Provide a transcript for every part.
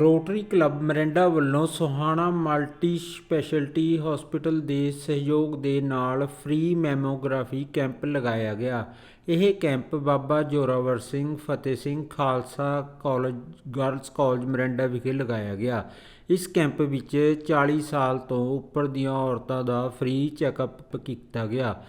Rotary club Mirinda ਵੱਲੋਂ Sohana multi speciality hospital ਦੇ ਸਹਿਯੋਗ ਦੇ ਨਾਲ ਫ੍ਰੀ ਮੈਮੋਗ੍ਰਾਫੀ ਕੈਂਪ ਲਗਾਇਆ ਗਿਆ। ਇਹ camp Baba Zorawar Singh, Fateh Singh Khalsa college girls college Morinda ਵਿਖੇ ਲਗਾਇਆ ਗਿਆ। ਇਸ ਕੈਂਪ ਵਿੱਚ 40 ਸਾਲ ਤੋਂ ਉੱਪਰ ਦੀਆਂ ਔਰਤਾਂ ਦਾ ਫ੍ਰੀ ਚੈੱਕਅਪ ਕੀਤਾ ਗਿਆ।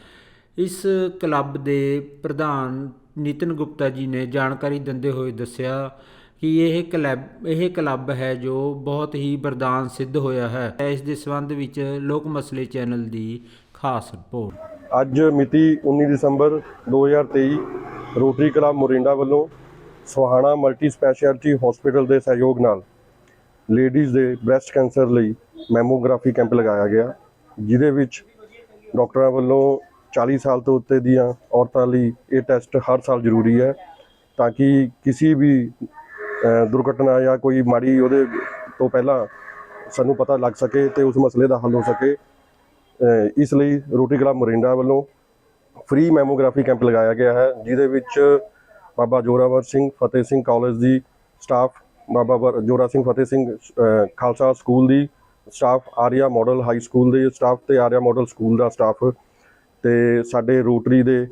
ਇਸ ਕਲੱਬ ਦੇ ਪ੍ਰਧਾਨ ਨਿਤਨ ਗੁਪਤਾ ਜੀ ਨੇ ਜਾਣਕਾਰੀ ਦਿੰਦੇ ਹੋਏ ਦੱਸਿਆ ਕਿ ਇਹ ਕਲੱਬ ਇਹ ਕਲੱਬ ਹੈ ਜੋ ਬਹੁਤ ਹੀ ਵਰਦਾਨ ਸਿੱਧ ਹੋਇਆ ਹੈ। ਇਸ ਦੇ ਸੰਬੰਧ ਵਿੱਚ ਲੋਕ ਮਸਲੇ ਚੈਨਲ ਦੀ ਖਾਸ ਰਿਪੋਰਟ। ਅੱਜ ਮਿਤੀ 19 ਦਸੰਬਰ 2023 ਰੋਟਰੀ ਕਲੱਬ ਮੋਰਿੰਡਾ ਵੱਲੋਂ ਸੋਹਾਣਾ ਮਲਟੀ ਸਪੈਸ਼ਲਿਟੀ ਹਸਪੀਟਲ ਦੇ ਸਹਿਯੋਗ ਨਾਲ ਲੇਡੀਜ਼ ਦੇ ਬ੍ਰੈਸਟ ਕੈਂਸਰ ਲਈ ਮੈਮੋਗ੍ਰਾਫੀ ਕੈਂਪ ਲਗਾਇਆ ਗਿਆ, ਜਿਹਦੇ ਵਿੱਚ ਡਾਕਟਰਾਂ ਵੱਲੋਂ 40 ਸਾਲ ਤੋਂ ਉੱਤੇ ਦੀਆਂ ਔਰਤਾਂ ਲਈ ਇਹ ਟੈਸਟ ਹਰ ਸਾਲ ਜ਼ਰੂਰੀ ਹੈ ਤਾਂ ਕਿ ਕਿਸੇ ਵੀ ਦੁਰਘਟਨਾ ਜਾਂ ਕੋਈ ਮਾੜੀ ਉਹਦੇ ਤੋਂ ਪਹਿਲਾਂ ਸਾਨੂੰ ਪਤਾ ਲੱਗ ਸਕੇ ਤੇ ਉਸ ਮਸਲੇ ਦਾ ਹੱਲ ਹੋ ਸਕੇ। ਇਸ ਲਈ ਰੋਟਰੀ ਕਲੱਬ ਮੋਰਿੰਡਾ ਵੱਲੋਂ ਫ੍ਰੀ ਮੈਮੋਗ੍ਰਾਫੀ ਕੈਂਪ ਲਗਾਇਆ ਗਿਆ ਹੈ, ਜਿਹਦੇ ਵਿੱਚ ਬਾਬਾ ਜੋਰਾਵਰ ਸਿੰਘ ਫਤਿਹ ਸਿੰਘ ਕਾਲਜ ਦੀ ਸਟਾਫ ਬਾਬਾ ਵਰ- ਜੋਰਾ ਸਿੰਘ ਫਤਿਹ ਸਿੰਘ ਖਾਲਸਾ ਸਕੂਲ ਦੀ staff Arya model high school ਦੇ ਸਟਾਫ ਤੇ ਆਰੀਆ ਮਾਡਲ ਸਕੂਲ ਦਾ ਸਟਾਫ ਤੇ ਸਾਡੇ ਰੋਟਰੀ ਦੇ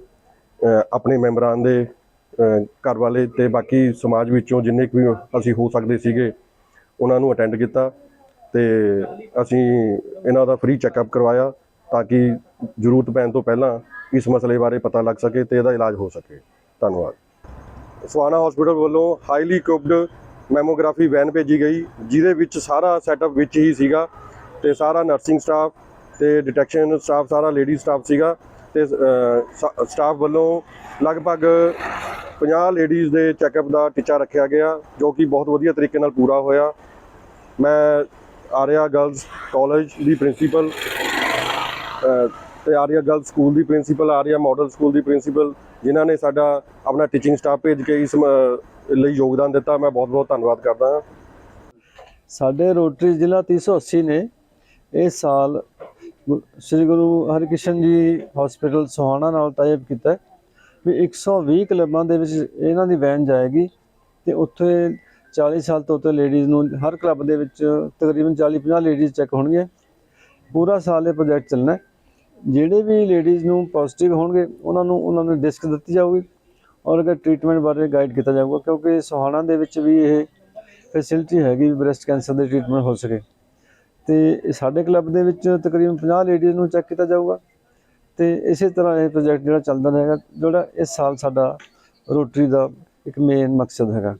ਆਪਣੇ ਮੈਂਬਰਾਂ ਦੇ ਘਰ ਵਾਲੇ ਤੇ ਬਾਕੀ ਸਮਾਜ ਵਿੱਚੋਂ ਜਿੰਨੇ ਕੁ ਵੀ ਅਸੀਂ ਹੋ ਸਕਦੇ ਸੀਗੇ, ਉਹਨਾਂ ਨੂੰ ਅਟੈਂਡ ਕੀਤਾ ਤੇ ਅਸੀਂ ਇਹਨਾਂ ਦਾ ਫ੍ਰੀ ਚੈੱਕਅਪ ਕਰਵਾਇਆ ਤਾਂ ਕਿ ਜ਼ਰੂਰਤ ਪੈਣ ਤੋਂ ਪਹਿਲਾਂ ਇਸ ਮਸਲੇ ਬਾਰੇ ਪਤਾ ਲੱਗ ਸਕੇ ਤੇ ਇਹਦਾ ਇਲਾਜ ਹੋ ਸਕੇ। ਧੰਨਵਾਦ। ਸਵਾਨਾ ਹਸਪੀਟਲ ਵੱਲੋਂ ਹਾਈਲੀ ਇਕਵਿਪਡ ਮੈਮੋਗ੍ਰਾਫੀ ਵੈਨ ਭੇਜੀ ਗਈ, ਜਿਹਦੇ ਵਿੱਚ ਸਾਰਾ ਸੈਟਅਪ ਵਿੱਚ ਹੀ ਸੀਗਾ ਤੇ ਸਾਰਾ ਨਰਸਿੰਗ ਸਟਾਫ ਤੇ ਡਿਟੈਕਸ਼ਨ ਸਟਾਫ ਸਾਰਾ ਲੇਡੀ ਸਟਾਫ ਸੀਗਾ। ਤੇ ਸਟਾਫ ਵੱਲੋਂ ਲਗਭਗ 50 ਲੇਡੀਜ਼ ਦੇ ਚੈੱਕਅਪ ਦਾ ਟੀਚਾ ਰੱਖਿਆ ਗਿਆ, ਜੋ ਕਿ ਬਹੁਤ ਵਧੀਆ ਤਰੀਕੇ ਨਾਲ ਪੂਰਾ ਹੋਇਆ। ਮੈਂ ਆਰਿਆ ਗਰਲਸ ਕਾਲਜ ਦੀ ਪ੍ਰਿੰਸੀਪਲ ਤੇ ਆਰਿਆ ਗਰਲਸ ਸਕੂਲ ਦੀ ਪ੍ਰਿੰਸੀਪਲ ਆਰਿਆ ਮਾਡਲ ਸਕੂਲ ਦੀ ਪ੍ਰਿੰਸੀਪਲ ਜਿਨ੍ਹਾਂ ਨੇ ਸਾਡਾ ਆਪਣਾ ਟੀਚਿੰਗ ਸਟਾਫ ਭੇਜ ਕੇ ਇਸ ਲਈ ਯੋਗਦਾਨ ਦਿੱਤਾ। ਮੈਂ ਬਹੁਤ ਬਹੁਤ ਧੰਨਵਾਦ ਕਰਦਾ ਹਾਂ। ਸਾਡੇ ਰੋਟਰੀ ਜ਼ਿਲ੍ਹਾ 380 ਨੇ ਇਸ ਸਾਲ ਸ੍ਰੀ ਗੁਰੂ ਹਰਿਕ੍ਰਿਸ਼ਨ ਜੀ ਹਸਪੀਟਲ ਸੋਹਾਣਾ ਨਾਲ ਟਾਈਪ ਕੀਤਾ ਹੈ ਵੀ 120 ਕਲੱਬਾਂ ਦੇ ਵਿੱਚ ਇਹਨਾਂ ਦੀ ਵੈਨ ਜਾਏਗੀ ਤੇ ਉੱਥੇ 40 ਸਾਲ ਤੋਂ ਉੱਤੇ ਲੇਡੀਜ਼ ਨੂੰ ਹਰ ਕਲੱਬ ਦੇ ਵਿੱਚ ਤਕਰੀਬਨ 40-50 ਲੇਡੀਜ਼ ਚੈੱਕ ਹੋਣਗੇ। ਪੂਰਾ ਸਾਲ ਇਹ ਪ੍ਰੋਜੈਕਟ ਚੱਲਣਾ ਜਿਹੜੇ ਵੀ ਲੇਡੀਜ਼ ਨੂੰ ਪੋਜ਼ਿਟਿਵ ਹੋਣਗੇ, ਉਹਨਾਂ ਨੂੰ ਉਹਨਾਂ ਨੂੰ ਡਿਸਕ ਦਿੱਤੀ ਜਾਊਗੀ ਔਰ ਅਗਰ ਟ੍ਰੀਟਮੈਂਟ ਬਾਰੇ ਗਾਈਡ ਕੀਤਾ ਜਾਊਗਾ ਕਿਉਂਕਿ ਸੋਹਾਣਾ ਦੇ ਵਿੱਚ ਵੀ ਇਹ ਫੈਸਿਲਿਟੀ ਹੈਗੀ ਬ੍ਰੈਸਟ ਕੈਂਸਰ ਦੇ ਟ੍ਰੀਟਮੈਂਟ ਹੋ ਸਕੇ। ਤੇ ਸਾਡੇ ਕਲੱਬ ਦੇ ਵਿੱਚ ਤਕਰੀਬਨ 50 ਲੇਡੀਜ਼ ਨੂੰ ਚੈੱਕ ਕੀਤਾ ਜਾਊਗਾ। ਤੇ ਇਸੇ ਤਰ੍ਹਾਂ ਇਹ ਪ੍ਰੋਜੈਕਟ ਜਿਹੜਾ ਚੱਲਦਾ ਰਹੇਗਾ, ਜਿਹੜਾ ਇਸ ਸਾਲ ਸਾਡਾ ਰੋਟਰੀ ਦਾ ਇੱਕ ਮੇਨ ਮਕਸਦ ਹੈਗਾ।